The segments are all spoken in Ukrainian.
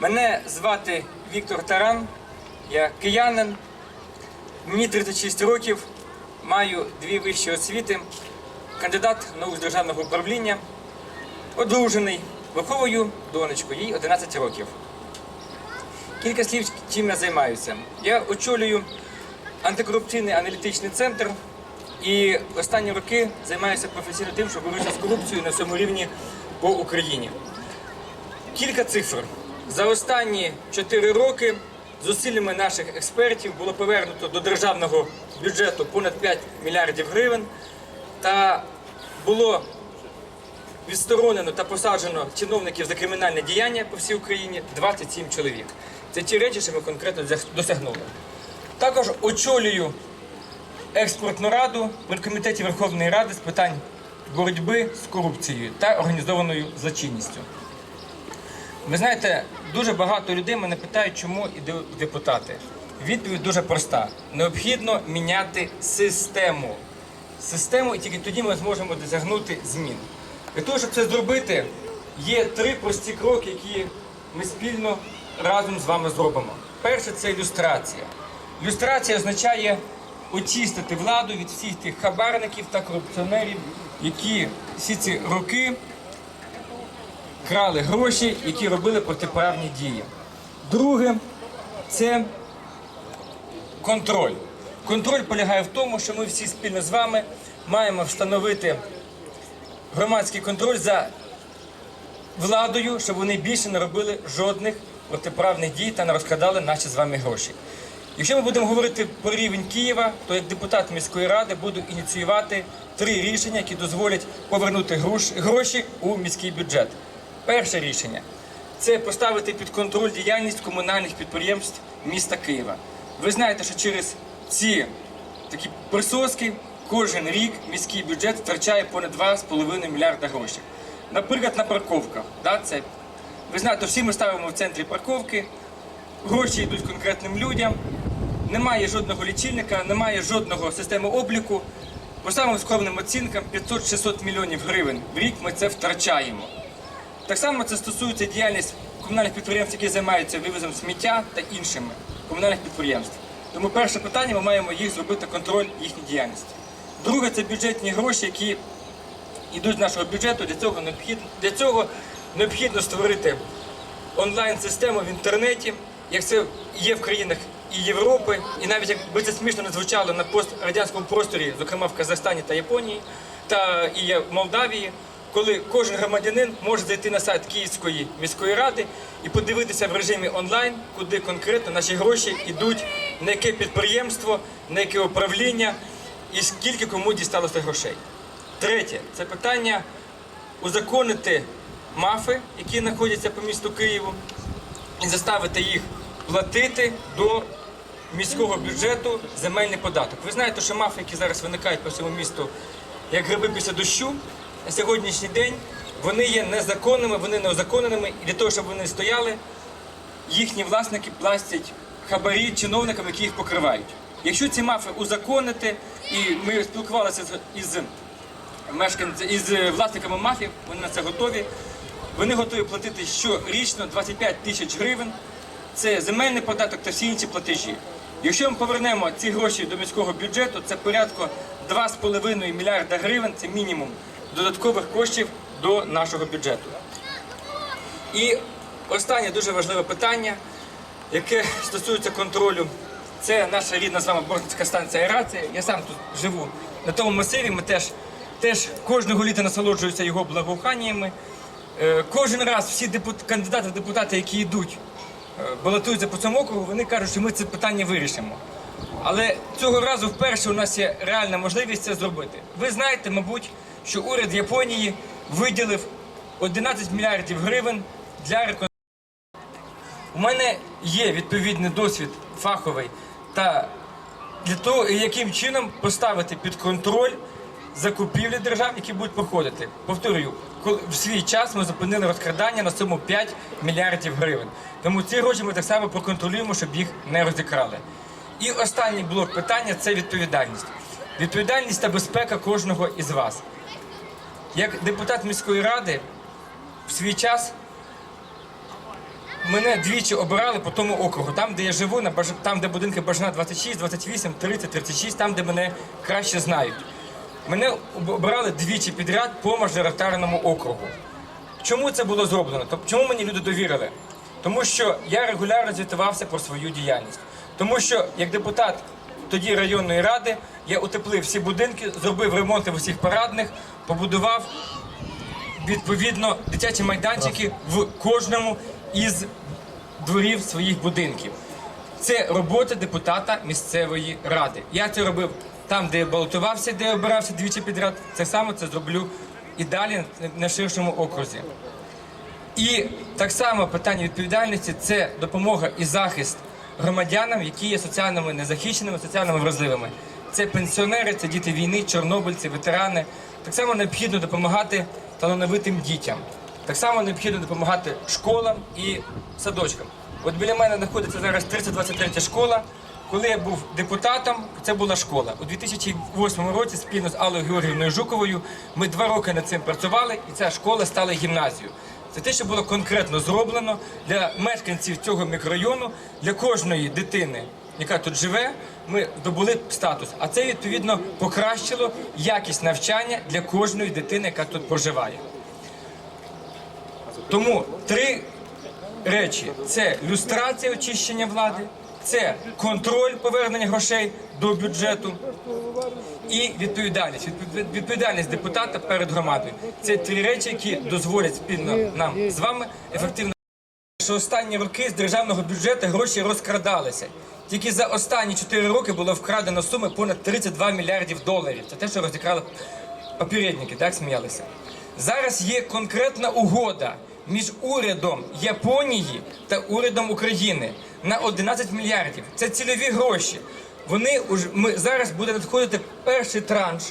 Мене звати Віктор Таран, я киянин, мені 36 років, маю дві вищі освіти, кандидат наук з державного управління, одружений, виховую донечку, їй 11 років. Кілька слів, чим я займаюся. Я очолюю антикорупційний аналітичний центр і останні роки займаюся професійно тим, щоб боротися з корупцією на всьому рівні по Україні. Кілька цифр. За останні 4 роки зусиллями наших експертів було повернуто до державного бюджету понад 5 мільярдів гривень та було відсторонено та посаджено чиновників за кримінальне діяння по всій Україні 27 чоловік. Це ті речі, що ми конкретно досягнули. Також очолюю експортну раду при комітеті Верховної Ради з питань боротьби з корупцією та організованою злочинністю. Ви знаєте, дуже багато людей мене питають, чому йдуть депутати. Відповідь дуже проста: необхідно міняти систему. Систему, і тільки тоді ми зможемо досягнути змін. Для того, щоб це зробити, є три прості кроки, які ми спільно разом з вами зробимо. Перше це ілюстрація. Ілюстрація означає очистити владу від всіх тих хабарників та корупціонерів, які всі ці роки крали гроші, які робили протиправні дії. Друге це контроль. Контроль полягає в тому, що ми всі спільно з вами маємо встановити громадський контроль за владою, щоб вони більше не робили жодних протиправних дій та не розкрадали наші з вами гроші. Якщо ми будемо говорити про рівень Києва, то як депутат міської ради буду ініціювати три рішення, які дозволять повернути гроші у міський бюджет. Перше рішення це поставити під контроль діяльність комунальних підприємств міста Києва. Ви знаєте, що через ці такі присоски кожен рік міський бюджет втрачає понад 2,5 мільярда грошей. Наприклад, на парковках. Да, це, ви знаєте, всі ми ставимо в центрі парковки, гроші йдуть конкретним людям, немає жодного лічильника, немає жодного системи обліку. По самим скромним оцінкам 500-600 мільйонів гривень в рік ми це втрачаємо. Так само це стосується діяльність комунальних підприємств, які займаються вивозом сміття та іншими комунальних підприємств. Тому перше питання ми маємо їх зробити контроль їхньої діяльності. Друге це бюджетні гроші, які йдуть з нашого бюджету. Для цього необхідно, для цього необхідно створити онлайн-систему в інтернеті, як це є в країнах і Європи, і навіть якби це смішно не звучало на пострадянському просторі, зокрема в Казахстані та Японії, та і в Молдавії, коли кожен громадянин може зайти на сайт Київської міської ради і подивитися в режимі онлайн, куди конкретно наші гроші йдуть, на яке підприємство, на яке управління і скільки кому дісталося грошей. Третє це питання узаконити мафи, які знаходяться по місту Києву, і заставити їх платити до міського бюджету земельний податок. Ви знаєте, що мафи, які зараз виникають по всьому місту, як гриби після дощу, сьогоднішній день вони є незаконними, вони неозаконеними, і для того, щоб вони стояли, їхні власники платять хабарі чиновникам, які їх покривають. Якщо ці мафи узаконити, і ми спілкувалися із мешканці із власниками мафів, вони на це готові. Вони готові платити щорічно 25 тисяч гривень. Це земельний податок та всі інші платежі. Якщо ми повернемо ці гроші до міського бюджету, це порядку 2,5 мільярда гривень, це мінімум додаткових коштів до нашого бюджету. І останнє дуже важливе питання, яке стосується контролю. Це наша рідна з вами Бортницька станція аерація. Я сам тут живу на тому масиві. Ми теж, теж кожного літа насолоджуються його благоуханнями. Е, Кожен раз всі депут... кандидати в депутати, які йдуть, е, балотуються по цьому округу, вони кажуть, що ми це питання вирішимо. Але цього разу вперше у нас є реальна можливість це зробити. Ви знаєте, мабуть, що уряд Японії виділив 11 мільярдів гривень для реконструкції. У мене є відповідний досвід фаховий та для того, яким чином поставити під контроль закупівлі держав, які будуть проходити. Повторюю, в свій час ми зупинили розкрадання на суму 5 мільярдів гривень. Тому ці гроші ми так само проконтролюємо, щоб їх не розікрали. І останній блок питання це відповідальність. Відповідальність та безпека кожного із вас. Як депутат міської ради в свій час мене двічі обирали по тому округу, там, де я живу, там, де будинки Бажана 26, 28, 30, 36, там, де мене краще знають. Мене обирали двічі підряд по мажоритарному округу. Чому це було зроблено? Тобто, чому мені люди довірили? Тому що я регулярно звітувався про свою діяльність. Тому що як депутат тоді районної ради я утеплив всі будинки, зробив ремонти в усіх парадних, побудував відповідно дитячі майданчики в кожному із дворів своїх будинків. Це робота депутата місцевої ради. Я це робив там, де я балотувався, де я обирався двічі підряд. Це саме це зроблю і далі на ширшому окрузі. І так само питання відповідальності це допомога і захист громадянам, які є соціальними незахищеними, соціально вразливими. Це пенсіонери, це діти війни, чорнобильці, ветерани. Так само необхідно допомагати талановитим дітям. Так само необхідно допомагати школам і садочкам. От біля мене знаходиться зараз 323 школа. Коли я був депутатом, це була школа. У 2008 році спільно з Аллою Георгіївною Жуковою ми два роки над цим працювали, і ця школа стала гімназією. Це те, що було конкретно зроблено для мешканців цього мікрорайону, для кожної дитини, яка тут живе, ми здобули статус. А це відповідно покращило якість навчання для кожної дитини, яка тут проживає. Тому три речі: це люстрація очищення влади, це контроль повернення грошей до бюджету і відповідальність. Відповідальність депутата перед громадою. Це три речі, які дозволять спільно нам з вами ефективно. Що останні роки з державного бюджету гроші розкрадалися. Тільки за останні 4 роки було вкрадено суми понад 32 мільярдів доларів. Це те, що розікрали попередники, так сміялися. Зараз є конкретна угода між урядом Японії та урядом України на 11 мільярдів. Це цільові гроші. Вони ми зараз буде надходити перший транш.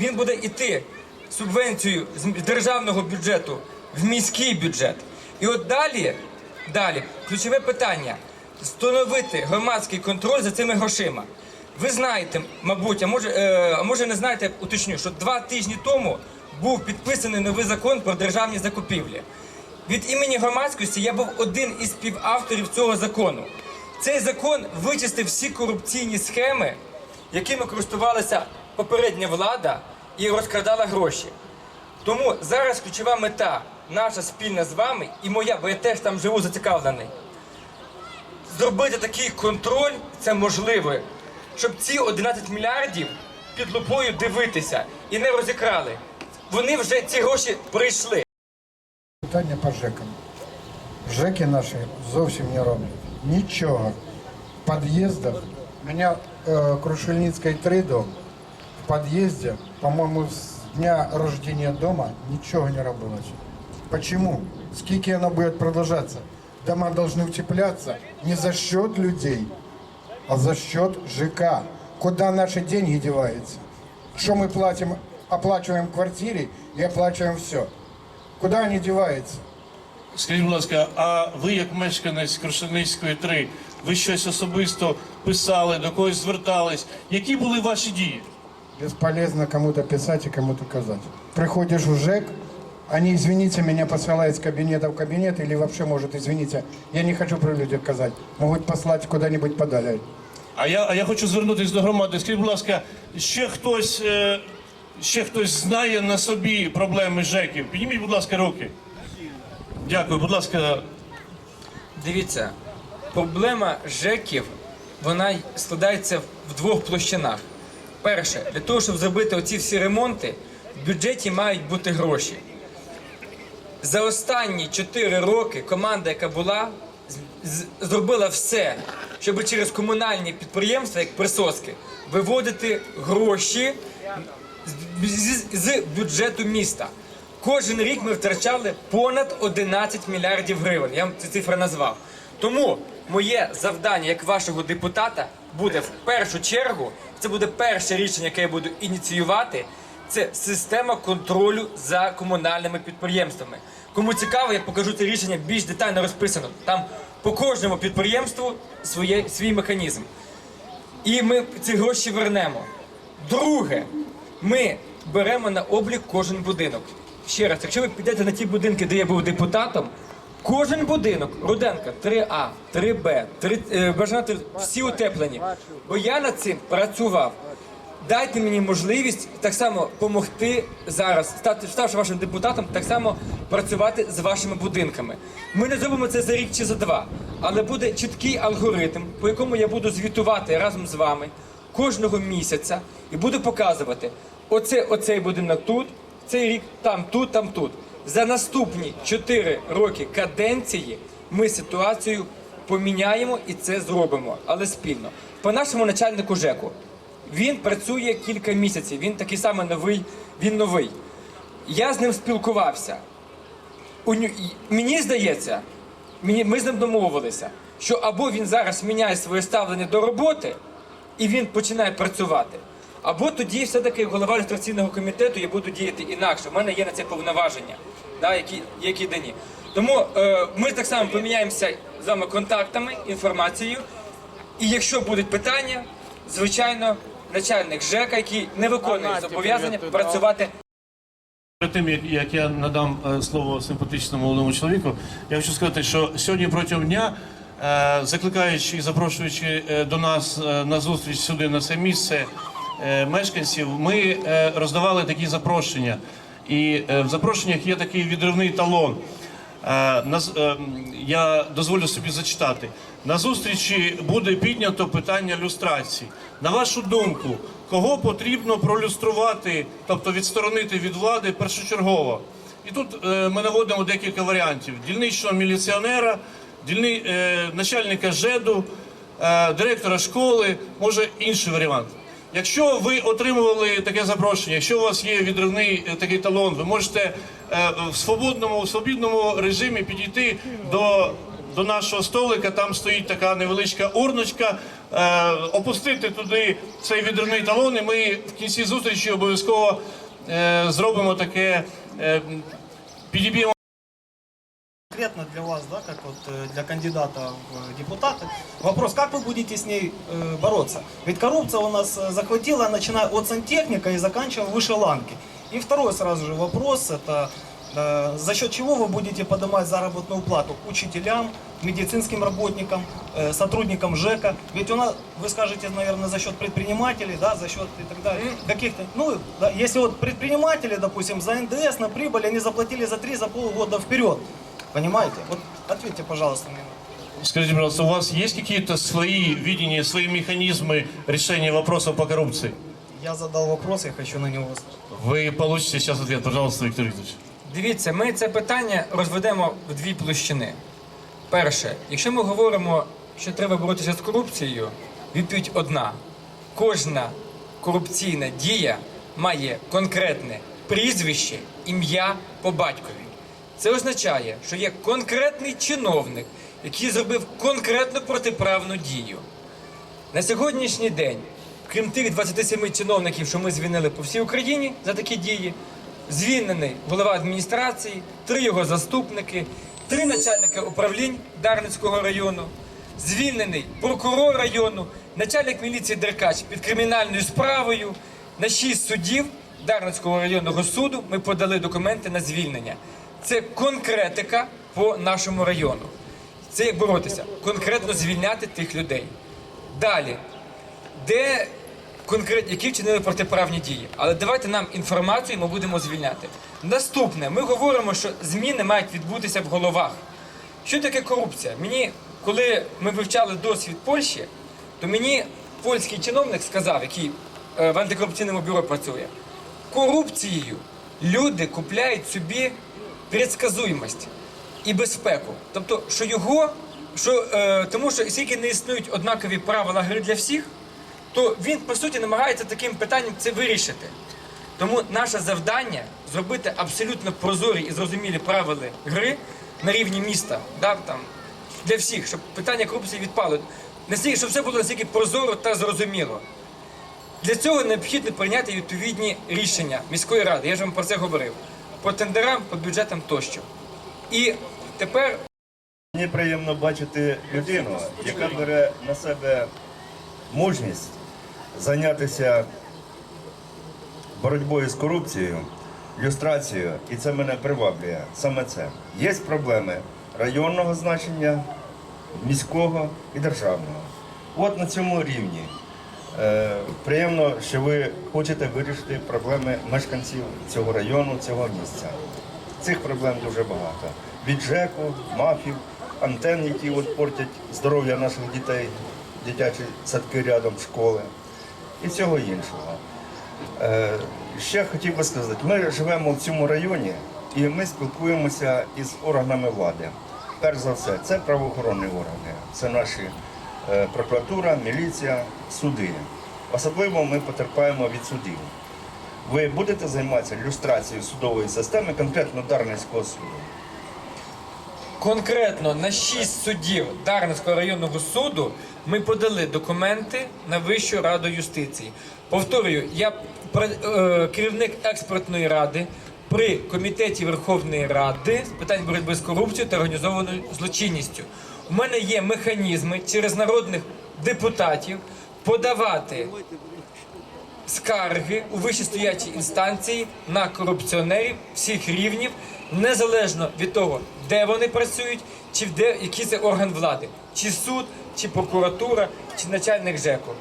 Він буде йти субвенцією з державного бюджету в міський бюджет. І от далі, далі, ключове питання встановити громадський контроль за цими грошима. Ви знаєте, мабуть, а може, е, а може не знаєте, уточню, що два тижні тому був підписаний новий закон про державні закупівлі. Від імені громадськості я був один із співавторів цього закону. Цей закон вичистив всі корупційні схеми, якими користувалася попередня влада і розкрадала гроші. Тому зараз ключова мета наша спільна з вами і моя, бо я теж там живу зацікавлений. Зробити такий контроль це можливо, щоб ці 11 мільярдів під лупою дивитися і не розікрали. Вони вже ці гроші прийшли. Питання по ЖЕКам. ЖЕКи наші зовсім не роблять. Нічого. В під'їздах, мене е, Крушельницький 3 дом, в під'їзді, по-моєму, з дня рождения дома нічого не робилось. Почему? Скільки оно будет продолжаться? Дома должны утепляться не за счет людей, а за счет ЖК. Куда наши деньги деваются? Что мы платим, оплачиваем в квартире и оплачиваем все. Куда они деваются? Скажіть, будь ласка, а ви, як мешканець Крушельницької 3, ви щось особисто писали, до когось звертались? Які були ваші дії? Бесполезно кому-то писать и кому-то казать. Приходишь в ЖЭК, они, извините, меня посылают с кабинета в кабинет, или вообще, может, извините, я не хочу при людях казать, могут послать куда-нибудь подали. А я, а я хочу звернутися до громади. Скажіть, будь ласка, ще хтось, е, ще хтось знає на собі проблеми ЖЕКів? Підніміть, будь ласка, руки. Дякую, будь ласка, Дивіться, проблема ЖЕКів вона складається в двох площинах. Перше, для того, щоб зробити оці всі ремонти, в бюджеті мають бути гроші. За останні 4 роки команда, яка була, зробила все, щоб через комунальні підприємства, як присоски, виводити гроші з бюджету міста. Кожен рік ми втрачали понад 11 мільярдів гривень. Я вам ці цифри назвав. Тому моє завдання як вашого депутата буде в першу чергу. Це буде перше рішення, яке я буду ініціювати. Це система контролю за комунальними підприємствами. Кому цікаво, я покажу це рішення більш детально розписано. Там по кожному підприємству своє, свій механізм. І ми ці гроші вернемо. Друге, ми беремо на облік кожен будинок. Ще раз, якщо ви підете на ті будинки, де я був депутатом, Кожен будинок, Руденка, 3А, 3Б, 3, е, Бажана 3, всі утеплені. Бо я над цим працював. Дайте мені можливість так само допомогти зараз, стати ставши вашим депутатом, так само працювати з вашими будинками. Ми не зробимо це за рік чи за два, але буде чіткий алгоритм, по якому я буду звітувати разом з вами кожного місяця і буду показувати оце, оцей будинок тут, цей рік там, тут, там, тут. За наступні 4 роки каденції ми ситуацію поміняємо і це зробимо, але спільно. По нашому начальнику ЖЕКу. Він працює кілька місяців. Він такий самий новий. Він новий. Я з ним спілкувався. У ню- Мені здається, мені, ми з ним домовилися, що або він зараз міняє своє ставлення до роботи і він починає працювати, або тоді все-таки голова ілюстраційного комітету я буду діяти інакше. У мене є на це повноваження, да, які, які дані. Тому е, ми так само поміняємося з вами контактами, інформацією. І якщо будуть питання, звичайно, начальник ЖЕКа, який не виконує зобов'язання працювати Перед тим, як, я надам е, слово симпатичному молодому чоловіку, я хочу сказати, що сьогодні протягом дня, е, закликаючи і запрошуючи е, до нас на зустріч сюди, на це місце мешканців, ми роздавали такі запрошення. І в запрошеннях є такий відривний талон. Е, е, Я дозволю собі зачитати. На зустрічі буде піднято питання люстрації. На вашу думку, кого потрібно пролюструвати, тобто відсторонити від влади першочергово? І тут е, ми наводимо декілька варіантів: дільничного міліціонера, дільни, начальника ЖЕДу, директора школи, може інший варіант. Якщо ви отримували таке запрошення, якщо у вас є відривний е, такий талон, ви можете е, в свободному, в свобідному режимі підійти до, до нашого столика. Там стоїть така невеличка урночка, е, опустити туди цей відривний талон, і ми в кінці зустрічі обов'язково зробимо таке, підіб'ємо. Конкретно для вас, да, как вот э, для кандидата в депутаты, вопрос, как вы будете с ней э, бороться? Ведь коррупция у нас э, захватила, начиная от сантехника и заканчивая выше ланки. И второй сразу же вопрос, это э, за счет чего вы будете поднимать заработную плату учителям, медицинским работникам, э, сотрудникам ЖЭКа? Ведь у нас, вы скажете, наверное, за счет предпринимателей, да, за счет и так далее, каких-то, ну, да, если вот предприниматели, допустим, за НДС на прибыль они заплатили за три, за полгода вперед, Понимаете? Вот ответьте, пожалуйста, мне. Скажите, пожалуйста, у вас есть какие-то свои видения, свои механизмы решения вопросов по коррупции? Я задал вопрос, я хочу на него Вы получите сейчас ответ, пожалуйста, Виктор Викторович. Дивіться, ми це питання розведемо в дві площини. Перше, якщо ми говоримо, що треба боротися з корупцією, відповідь одна: кожна корупційна дія має конкретне прізвище, ім'я по батькові. Це означає, що є конкретний чиновник, який зробив конкретну протиправну дію. На сьогоднішній день, крім тих 27 чиновників, що ми звільнили по всій Україні за такі дії, звільнений голова адміністрації, три його заступники, три начальника управлінь Дарницького району, звільнений прокурор району, начальник міліції Деркач під кримінальною справою. На шість суддів Дарницького районного суду ми подали документи на звільнення. Це конкретика по нашому району. Це як боротися, конкретно звільняти тих людей. Далі, де конкретні, які вчинили протиправні дії. Але давайте нам інформацію, ми будемо звільняти. Наступне, ми говоримо, що зміни мають відбутися в головах. Що таке корупція? Мені, коли ми вивчали досвід Польщі, то мені польський чиновник сказав, який е, в антикорупційному бюро працює, корупцією люди купляють собі предсказуємость і безпеку. Тобто, що його, що, е, тому що оскільки не існують однакові правила гри для всіх, то він по суті намагається таким питанням це вирішити. Тому наше завдання зробити абсолютно прозорі і зрозумілі правила гри на рівні міста, да, там, для всіх, щоб питання корупції відпало. Настільки, щоб все було настільки прозоро та зрозуміло. Для цього необхідно прийняти відповідні рішення міської ради. Я ж вам про це говорив. По тендерам, по бюджетам тощо. І тепер Мені приємно бачити людину, яка бере на себе мужність зайнятися боротьбою з корупцією, люстрацією, і це мене приваблює. Саме це. Є проблеми, районного значення, міського і державного. От на цьому рівні. Е, приємно, що ви хочете вирішити проблеми мешканців цього району, цього місця. Цих проблем дуже багато. Від ЖЕКу, мафів, антен, які от портять здоров'я наших дітей, дитячі садки рядом, школи і всього іншого. Е, Ще хотів би сказати, ми живемо в цьому районі і ми спілкуємося із органами влади. Перш за все, це правоохоронні органи, це наші прокуратура, міліція, суди. Особливо ми потерпаємо від судів. Ви будете займатися люстрацією судової системи, конкретно Дарницького суду? Конкретно на 6 суддів Дарницького районного суду ми подали документи на Вищу раду юстиції. Повторюю, я е, керівник експертної ради при комітеті Верховної Ради з питань боротьби з корупцією та організованою злочинністю. У мене є механізми через народних депутатів подавати скарги у вищестоячій інстанції на корупціонерів всіх рівнів, незалежно від того, де вони працюють, чи в де який це орган влади, чи суд, чи прокуратура, чи начальник ЖЕКу.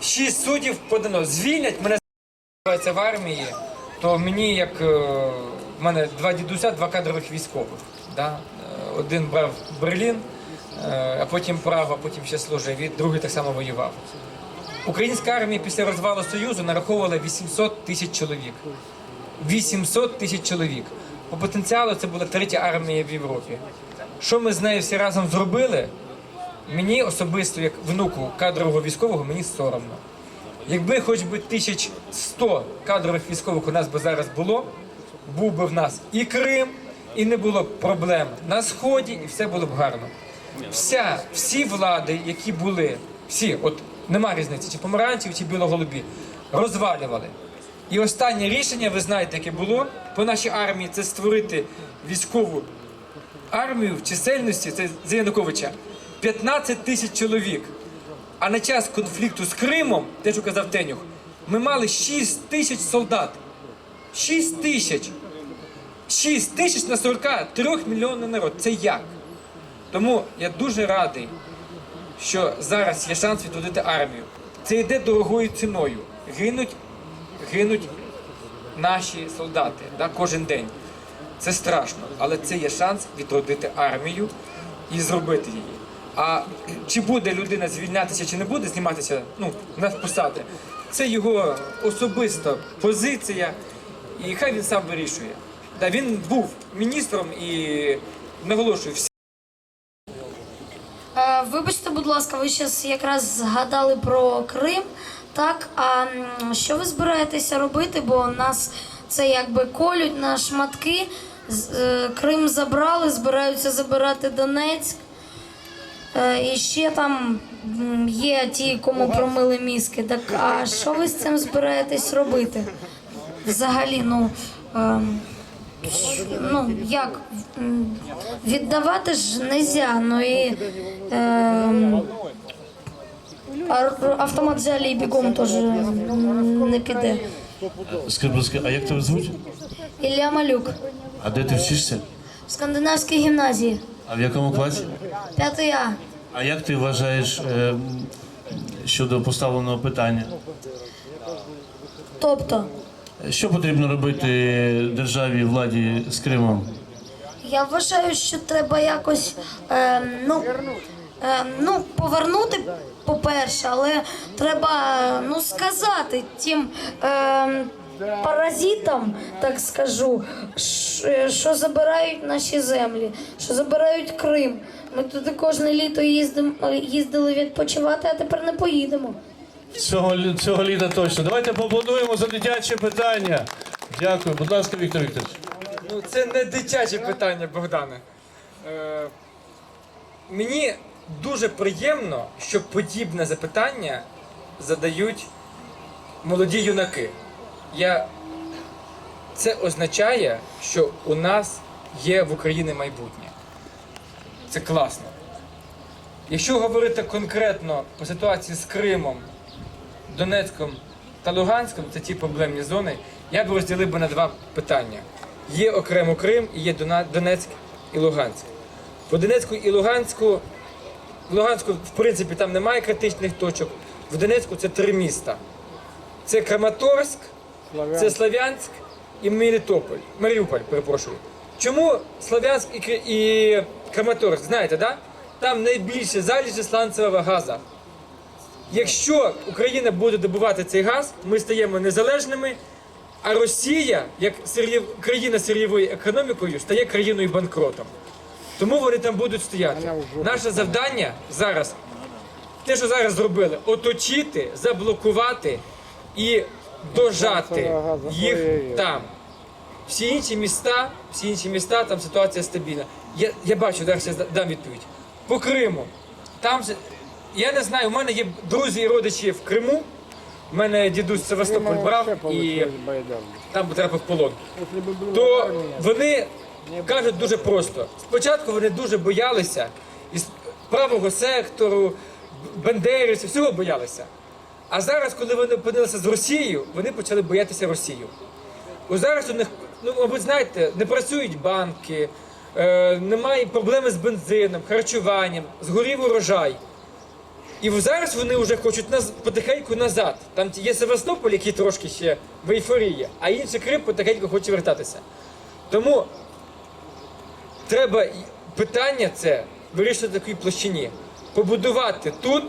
Шість суддів подано. Звільнять мене в армії, то мені як е, в мене два дідуся, два кадрових військових. Да? Е, Один брав Берлін, е, а потім Прагу, а потім ще служив, і другий так само воював. Українська армія після розвалу Союзу нараховувала 800 тисяч чоловік. 800 тисяч чоловік. По потенціалу це була третя армія в Європі. Що ми з нею всі разом зробили? Мені особисто, як внуку кадрового військового, мені соромно. Якби хоч би 1100 кадрових військових у нас би зараз було, був би в нас і Крим, і не було б проблем на сході, і все було б гарно. Вся, всі влади, які були, всі, от нема різниці, чи помаранчеві, чи білоголубі, розвалювали. І останнє рішення, ви знаєте, яке було по нашій армії, це створити військову армію в чисельності, це за Януковича, 15 тисяч чоловік. А на час конфлікту з Кримом, те, що казав Тенюх, ми мали 6 тисяч солдат. 6 тисяч. 6 тисяч на 43 мільйонний народ. Це як? Тому я дуже радий, що зараз є шанс відродити армію. Це йде дорогою ціною. Гинуть, гинуть наші солдати да, кожен день. Це страшно, але це є шанс відродити армію і зробити її. А чи буде людина звільнятися, чи не буде зніматися ну, на посади, це його особиста позиція, і хай він сам вирішує. Да, він був міністром і наголошую, всі Е, Вибачте, будь ласка, ви зараз якраз згадали про Крим. Так, а що ви збираєтеся робити? Бо нас це якби колють на шматки. Е, Крим забрали, збираються забирати Донецьк. Е, І ще там є ті, кому промили мізки. Так а що ви з цим збираєтесь робити? Взагалі, ну. ем, ну як віддавати ж нельзя, ну і ем, автомат взяли і бігом теж не піде. Скажи, будь ласка, а як тебе звуть? Ілля Малюк А де ти вчишся? в скандинавській гімназії, А в якому класі? п'ятий А. А як ти вважаєш е, щодо поставленого питання? Тобто, Що потрібно робити державі владі з Кримом? я вважаю, що треба якось ем, ну, ем, ну, повернути, по-перше, але треба ну, сказати тим ем, паразитам, так скажу, що забирають наші землі, що забирають Крим. Ми туди кожне літо їздим, їздили відпочивати, а тепер не поїдемо. Цього, цього літа точно. Давайте поаплодуємо за дитяче питання. Дякую. Будь ласка, Віктор Вікторович. Ну, це не дитяче питання, Богдане. Е, мені дуже приємно, що подібне запитання задають молоді юнаки. Я... Це означає, що у нас є в Україні майбутнє. Це класно. Якщо говорити конкретно по ситуації з Кримом, Донецьком та Луганськом, це ті проблемні зони, я б розділив би на два питання. Є окремо Крим і є Донецьк і Луганськ. В Донецьку і Луганську, в Луганську, в принципі, там немає критичних точок. В Донецьку це три міста. Це Краматорськ, це Слав'янськ і Мелітополь. Маріуполь, перепрошую. Чому Слав'янськ і, і Краматорськ? Знаєте, да? Там найбільше залежі сланцевого газу. Якщо Україна буде добувати цей газ, ми стаємо незалежними, а Росія, як країна з сир'євою економікою, стає країною банкротом. Тому вони там будуть стояти. Наше завдання зараз, те, що зараз зробили, оточити, заблокувати і дожати їх там. Всі інші міста, всі інші міста, там ситуація стабільна. Я, я бачу, зараз я дам відповідь. По Криму. Там же, я не знаю, у мене є друзі і родичі в Криму. У мене дідусь Севастополь брав і там потрапив в полон. То вони кажуть дуже просто. Спочатку вони дуже боялися із правого сектору, бандерівців, всього боялися. А зараз, коли вони опинилися з Росією, вони почали боятися Росію. Ось зараз у них, ну, мабуть, знаєте, не працюють банки, е, немає проблеми з бензином, харчуванням, згорів урожай. І зараз вони вже хочуть наз, потихеньку назад. Там є Севастополь, який трошки ще в ейфорії, а інший Крим потихеньку хоче вертатися. Тому треба питання це вирішити в такій площині. Побудувати тут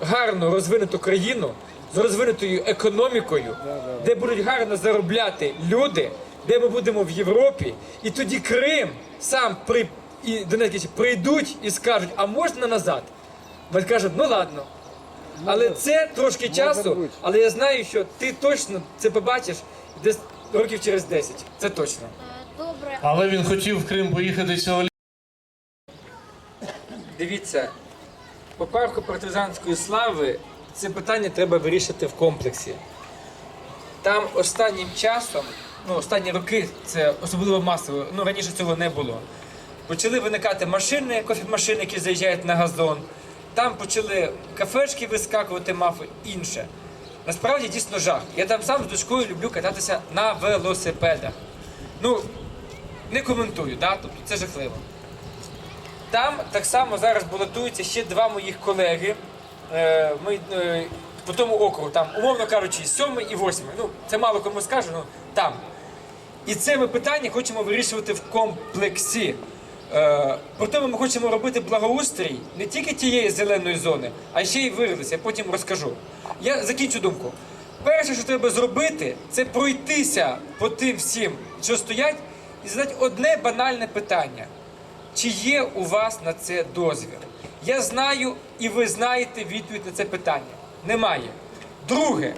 гарно розвинуту країну з розвинутою економікою, де будуть гарно заробляти люди, де ми будемо в Європі, і тоді Крим сам при і Донецькі прийдуть і скажуть, а можна назад? Вони кажуть, ну ладно. Але це трошки часу, але я знаю, що ти точно це побачиш десь років через 10. Це точно. Добре. Але він хотів в Крим поїхати цього літа. Дивіться, по партизанської слави це питання треба вирішити в комплексі. Там останнім часом, ну останні роки, це особливо масово, ну раніше цього не було. Почали виникати машини, кофемашини, які заїжджають на газон. Там почали кафешки вискакувати, мафи, інше. Насправді дійсно жах. Я там сам з дочкою люблю кататися на велосипедах. Ну, не коментую, да? тобто це жахливо. Там так само зараз балотуються ще два моїх колеги. Е, Ми е, по тому округу, там, умовно кажучи, сьомий і восьмий. Ну, це мало кому скажу, ну там. І це ми питання хочемо вирішувати в комплексі. Е, проте ми хочемо робити благоустрій не тільки тієї зеленої зони, а ще й вирилися. Я потім розкажу. Я закінчу думку. Перше, що треба зробити, це пройтися по тим всім, що стоять, і задати одне банальне питання. Чи є у вас на це дозвіл? Я знаю, і ви знаєте відповідь на це питання. Немає. Друге,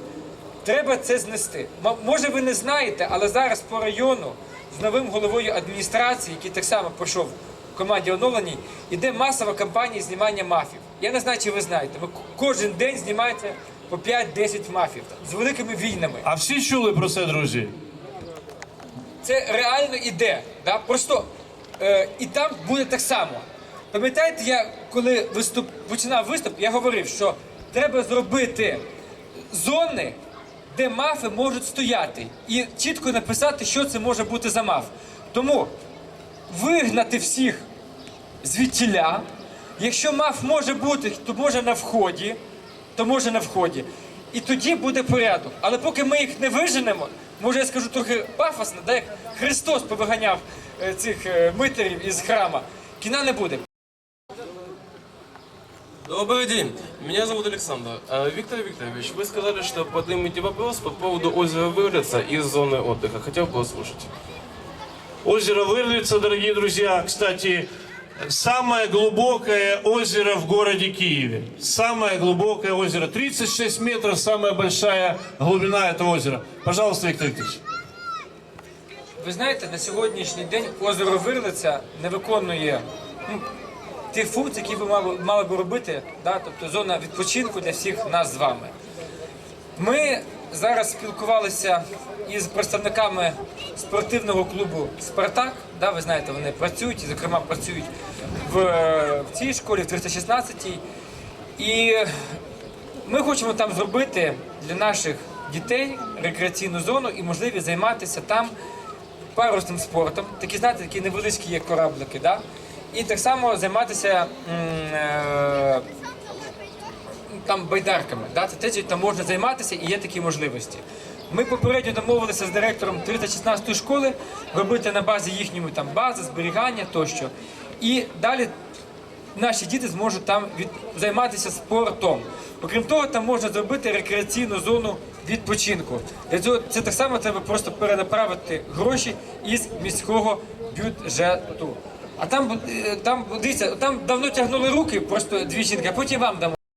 треба це знести. Може, ви не знаєте, але зараз по району з новим головою адміністрації, який так само пройшов в команді оновленій, іде масова кампанія знімання мафів. Я не знаю, чи ви знаєте. Ми кожен день знімається по 5-10 мафів з великими війнами. А всі чули про це, друзі? Це реально іде. Да? Просто і там буде так само. Пам'ятаєте, я коли виступ, починав виступ, я говорив, що треба зробити зони, де мафи можуть стояти, і чітко написати, що це може бути за маф. Тому вигнати всіх звідтіля. Якщо маф може бути, то може на вході, то може на вході. І тоді буде порядок. Але поки ми їх не виженемо, може я скажу трохи пафосно, да, як Христос повиганяв е, цих е, митерів із храма, кіна не буде. Добрый день, меня зовут Александр. А, Виктор Викторович, вы сказали, что поднимете вопрос по поводу озера Вырлица из зоны отдыха. Хотел бы услышать. Озеро Вырлица, дорогие друзья, кстати, самое глубокое озеро в городе Киеве. Самое глубокое озеро. 36 метров, самая большая глубина этого озера. Пожалуйста, Виктор Викторович. Ви знаєте, на сьогоднішній день озеро Вирлиця не виконує ну, тих функцій, які ви мали, мали би робити, да? тобто зона відпочинку для всіх нас з вами. Ми зараз спілкувалися із представниками спортивного клубу Спартак. Да, ви знаєте, вони працюють, і, зокрема, працюють в, в цій школі, в 316-й. І ми хочемо там зробити для наших дітей рекреаційну зону і можливість займатися там парусним спортом. Такі, знаєте, такі невеличкі є кораблики, да? і так само займатися е, там байдарками. Да? Це те, чим там можна займатися і є такі можливості. Ми попередньо домовилися з директором 316 школи робити на базі їхньої там бази, зберігання тощо. І далі наші діти зможуть там від... займатися спортом. Окрім того, там можна зробити рекреаційну зону відпочинку. Для цього це так само треба просто перенаправити гроші із міського бюджету. А там, е, там дивіться, там давно тягнули руки, просто дві жінки, а потім вам дамо.